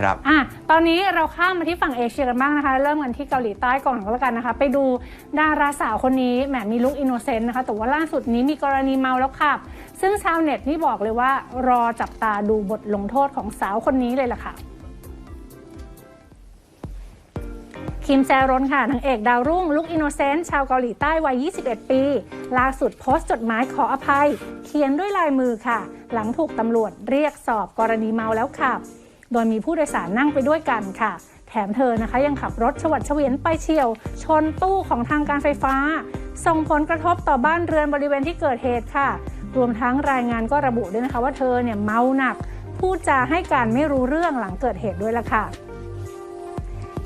ครับอะตอนนี้เราข้ามมาที่ฝั่งเอเชียกันบ้างนะคะ เริ่มกันที่เกาหลีใต้ก่อนก็แล้วกันนะคะ ไปดูดาราสาวคนนี้แหมมีลุคอินโนเซนต์นะคะ แต่ว่าล่าสุดนี้มีกรณีเมาแล้วขับ ซึ่งชาวเน็ตนี่บอกเลยว่ารอจับตาดูบทลงโทษของสาวคนนี้เลยล่ะค่ะคิมแซรอนค่ะนางเอกดาวรุ่งลุคอินโนเซนต์ชาวเกาหลีใต้วัย 21 ปี ล่าสุดโพสต์จดหมายขออภัย เขียนด้วยลายมือค่ะ หลังถูกตำรวจเรียกสอบกรณีเมาแล้วขับ โดยมีผู้โดยสารนั่งไปด้วยกันค่ะ แถมเธอนะคะยังขับรถชวัดเฉวียนไปเฉียว ชนตู้ของทางการไฟฟ้า ส่งผลกระทบต่อบ้านเรือนบริเวณที่เกิดเหตุค่ะ รวมทั้งรายงานก็ระบุด้วยนะคะว่าเธอเนี่ยเมาหนักพูดจาให้การไม่รู้เรื่องหลังเกิดเหตุด้วยล่ะค่ะ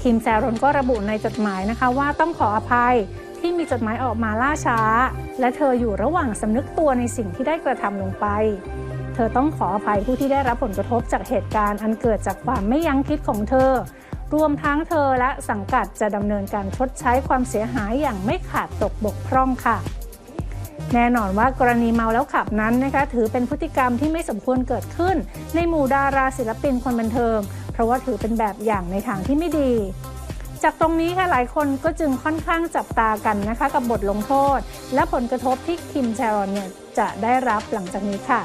คิมแซรอนก็ระบุในจดหมายนะคะว่าต้องขออภัยที่มีจดหมายออกมาล่าช้า และเธออยู่ระหว่างสำนึกตัวในสิ่งที่ได้กระทำลงไป เธอต้องขออภัยผู้ที่ได้รับผลกระทบจากเหตุการณ์อันเกิดจากความไม่ยั้งคิดของเธอ รวมทั้งเธอและสังกัดจะดำเนินการชดใช้ความเสียหายอย่างไม่ขาดตกบกพร่องค่ะ แน่นอนว่ากรณีเมาแล้วขับนั้นนะคะถือเป็นพฤติกรรมที่ไม่สมควรเกิดขึ้น ในหมู่ดาราศิลปินคนบันเทิง เพราะว่าถือเป็นแบบอย่างในทางที่ไม่ดีจากตรงนี้ค่ะหลายคนก็จึงค่อนข้างจับตากันนะคะกับบทลงโทษ และผลกระทบที่คิมแชรอนเนี่ยจะได้รับหลังจากนี้ค่ะ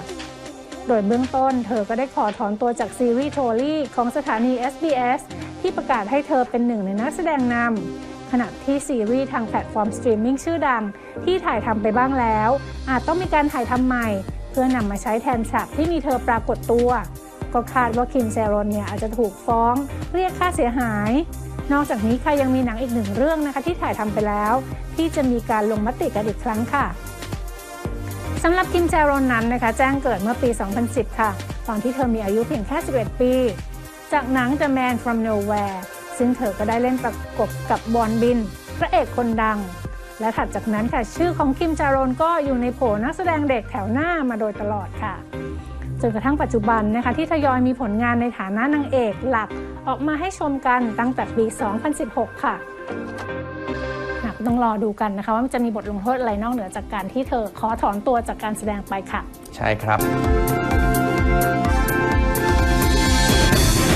โดยเบื้องต้นเธอก็ได้ขอถอนตัวจากซีรีส์โทลี่ของสถานี SBS ที่ประกาศให้เธอเป็นหนึ่งในนักแสดงนำขณะที่ซีรีส์ทางแพลตฟอร์มสตรีมมิ่งชื่อดัง ที่ถ่ายทำไปบ้างแล้ว อาจต้องมีการถ่ายทำใหม่ เพื่อนำมาใช้แทนฉากที่มีเธอปรากฏตัว ก็คาดว่าคิมแซรอนเนี่ยอาจจะถูกฟ้อง เรียกค่าเสียหาย นอกจากนี้ค่ะยังมีหนังอีกหนึ่งเรื่องนะคะที่ถ่ายทำไปแล้ว ที่จะมีการลงมติกันอีกครั้งค่ะ สำหรับคิมแจรอนนั้นนะคะ แจ้งเกิดเมื่อปี 2010 ค่ะ ตอนที่เธอมีอายุเพียงแค่ 11 ปี จากหนัง The Man from Nowhere ซึ่งเธอก็ได้เล่นประกบกับบอนบิน พระเอกคนดัง และถัดจากนั้นค่ะ ชื่อของคิมจารอนก็อยู่ในโผนักแสดงเด็กแถวหน้ามาโดยตลอดค่ะ จนกระทั่งปัจจุบันนะคะ ที่ทยอยมีผลงานในฐานะนางเอกหลักออกมาให้ชมกันตั้งแต่ปี 2016 ค่ะ ต้องรอดูกันนะคะว่ามันจะมีบทลงโทษอะไรนอกเหนือจากการที่เธอขอถอนตัวจากการแสดงไปค่ะ ใช่ครับ